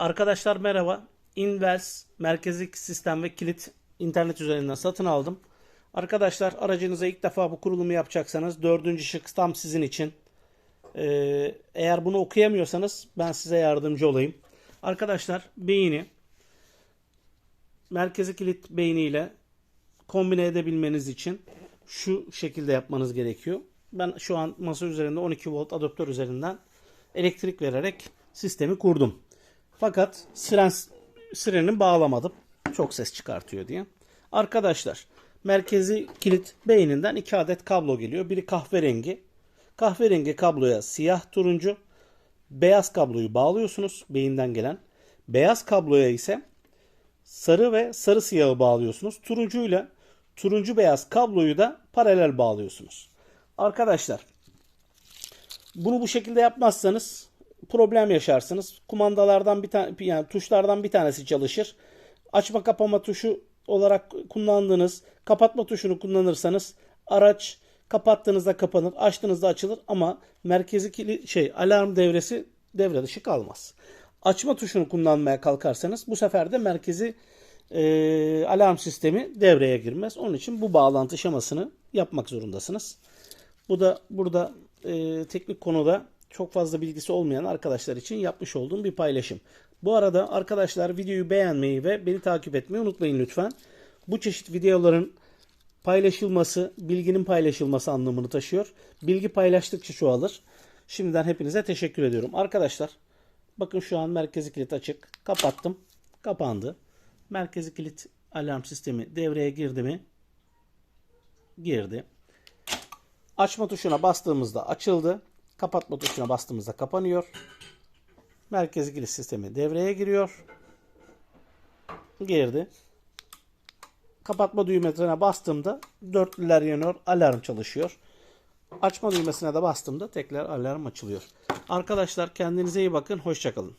Arkadaşlar merhaba. Inverse merkezi sistem ve kilit internet üzerinden satın aldım. Arkadaşlar aracınıza ilk defa bu kurulumu yapacaksanız dördüncü şık tam sizin için. Ee, eğer bunu okuyamıyorsanız ben size yardımcı olayım. Arkadaşlar beyni merkezi kilit beyniyle kombine edebilmeniz için şu şekilde yapmanız gerekiyor. Ben şu an masa üzerinde 12 volt adaptör üzerinden elektrik vererek sistemi kurdum. Fakat siren sirenini bağlamadım. Çok ses çıkartıyor diye. Arkadaşlar merkezi kilit beyninden iki adet kablo geliyor. Biri kahverengi. Kahverengi kabloya siyah turuncu. Beyaz kabloyu bağlıyorsunuz beyinden gelen. Beyaz kabloya ise sarı ve sarı siyahı bağlıyorsunuz. Turuncuyla turuncu beyaz kabloyu da paralel bağlıyorsunuz. Arkadaşlar bunu bu şekilde yapmazsanız problem yaşarsınız. Kumandalardan bir tane yani tuşlardan bir tanesi çalışır. Açma kapama tuşu olarak kullandığınız kapatma tuşunu kullanırsanız araç kapattığınızda kapanır, açtığınızda açılır ama merkezi kili şey alarm devresi devre dışı kalmaz. Açma tuşunu kullanmaya kalkarsanız bu sefer de merkezi e, alarm sistemi devreye girmez. Onun için bu bağlantı şemasını yapmak zorundasınız. Bu da burada e, teknik konuda çok fazla bilgisi olmayan arkadaşlar için yapmış olduğum bir paylaşım. Bu arada arkadaşlar videoyu beğenmeyi ve beni takip etmeyi unutmayın lütfen. Bu çeşit videoların paylaşılması, bilginin paylaşılması anlamını taşıyor. Bilgi paylaştıkça çoğalır. Şimdiden hepinize teşekkür ediyorum. Arkadaşlar bakın şu an merkezi kilit açık. Kapattım. Kapandı. Merkezi kilit alarm sistemi devreye girdi mi? Girdi. Açma tuşuna bastığımızda açıldı. Kapatma tuşuna bastığımızda kapanıyor. Merkezi giriş sistemi devreye giriyor. Girdi. Kapatma düğmesine bastığımda dörtlüler yanıyor. Alarm çalışıyor. Açma düğmesine de bastığımda tekrar alarm açılıyor. Arkadaşlar kendinize iyi bakın. Hoşçakalın.